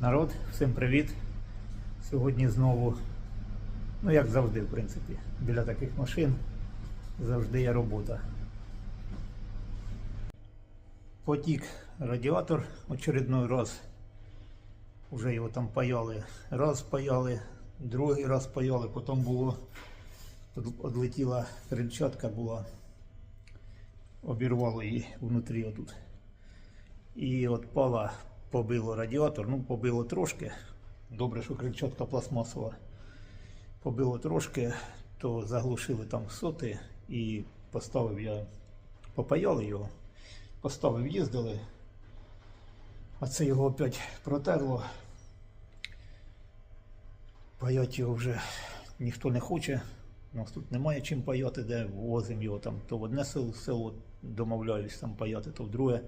Народ, всім привіт. Сьогодні знову, ну як завжди, в принципі, біля таких машин завжди є робота. Потік радіатор очередной раз. Уже його там паяли. Раз паяли, другий раз паяли, потім було од- одлетіла крильчатка була, обірвало її внутрі отут. І от пала, побило радіатор, ну побило трошки. Добре, що крильчатка пластмасова. Побило трошки, то заглушили там соти і поставив я, попаяли його, поставив, їздили. А це його опять протерло. Паять його вже ніхто не хоче. У нас тут немає чим паяти, де возимо його там то в одне село, село домовляюсь там паяти, то в друге.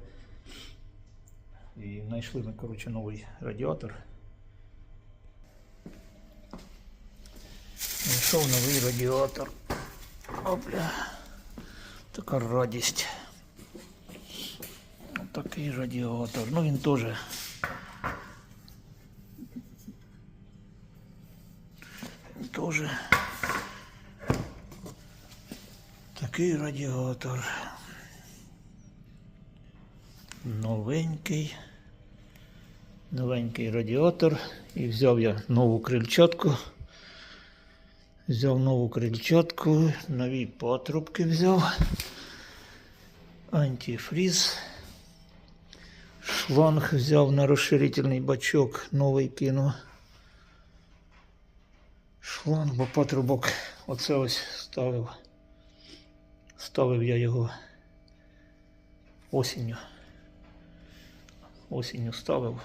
І знайшли ми, коротше, новий радіатор. Знайшов новий радіатор. Опля. Така радість. Такий радіатор. Ну він теж. Він теж. Такий радіатор. Новенький. Новенький радіатор. І взяв я нову крильчатку. Взяв нову крильчатку, нові патрубки взяв. Антифріз. Шланг взяв на розширительний бачок, новий кинув. Шланг, бо патрубок оце ось ставив. Ставив я його осінню. Осінню ставив.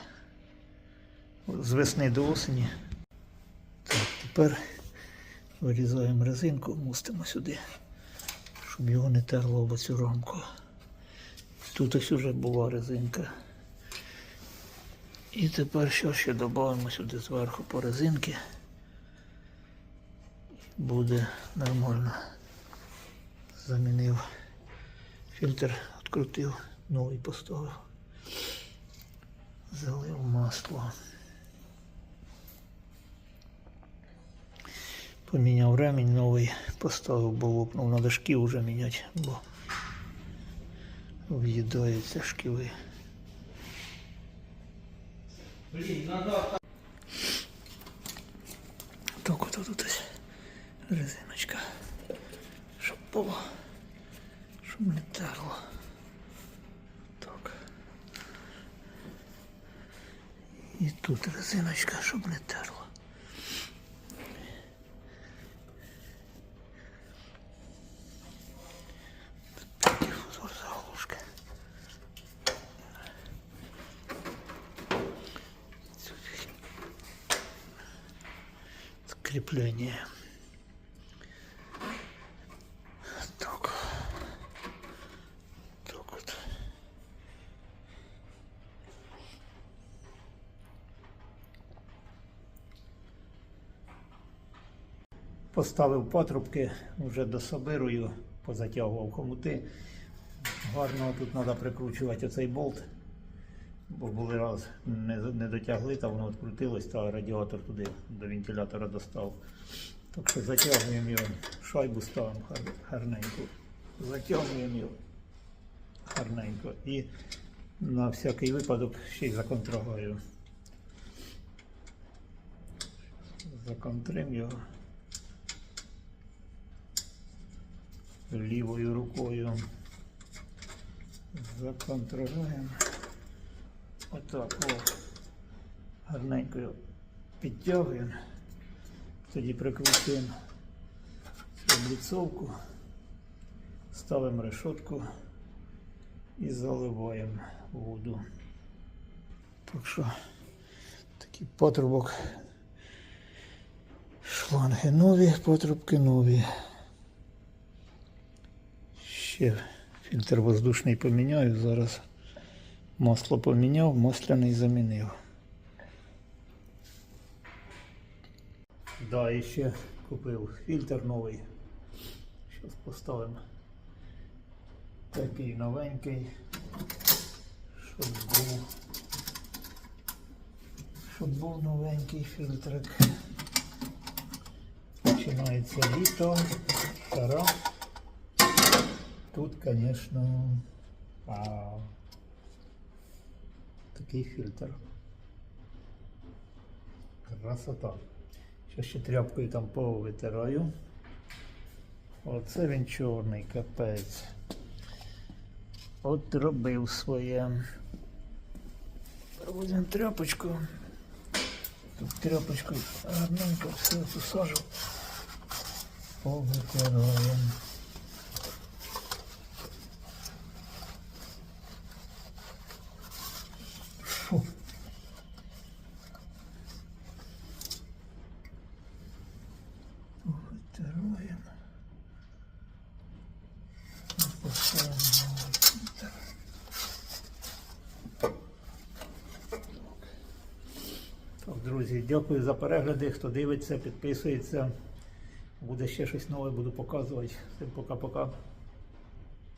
З весни до осені. Так, тепер вирізаємо резинку, мустимо сюди, щоб його не терло об цю рамку. Тут ось уже була резинка. І тепер що ще додамо сюди зверху по резинки. Буде нормально. Замінив фільтр, відкрутив, новий поставив. Залив масло. Поміняв ремінь новий, поставив, бо лопнув. Надо шків вже міняти, бо в'їдаються шківи. Так от тут ось резиночка. Щоб було, щоб не терло. І тут резиночка, щоб не терло. Диффузор заглушка. Поставив патрубки, вже дособирую, позатягував хомути. Гарно тут треба прикручувати оцей болт, бо були раз не, не дотягли, та воно відкрутилось, та радіатор туди до вентилятора достав. Що затягуємо його, шайбу ставимо гарненько. Затягуємо його гарненько. І на всякий випадок ще й законтрагаю. Законтрим його. Лівою рукою законтролюємо. Отак, о, гарненько підтягуємо. Тоді прикрутимо обліцовку, ставимо решетку і заливаємо воду. Так що такий патрубок. Шланги нові, патрубки нові. Ще фільтр воздушний поміняю. Зараз масло поміняв, масляний замінив. Да, і ще купив фільтр новий. Зараз поставимо такий новенький, щоб був щоб був новенький фільтрик. Починається літо, жара. Тут, звісно, вау. такий фільтр. Красота. Що ще тряпкою там повитираю. Оце він чорний капець. От робив своє. Проводимо тряпочку. Тут тряпочкою гарненько все посажу. Повитираємо. Фу. Повитираємо. І поставимо новий фільтр. Так, друзі, дякую за перегляди. Хто дивиться, підписується. Буде ще щось нове, буду показувати. Всім пока-пока.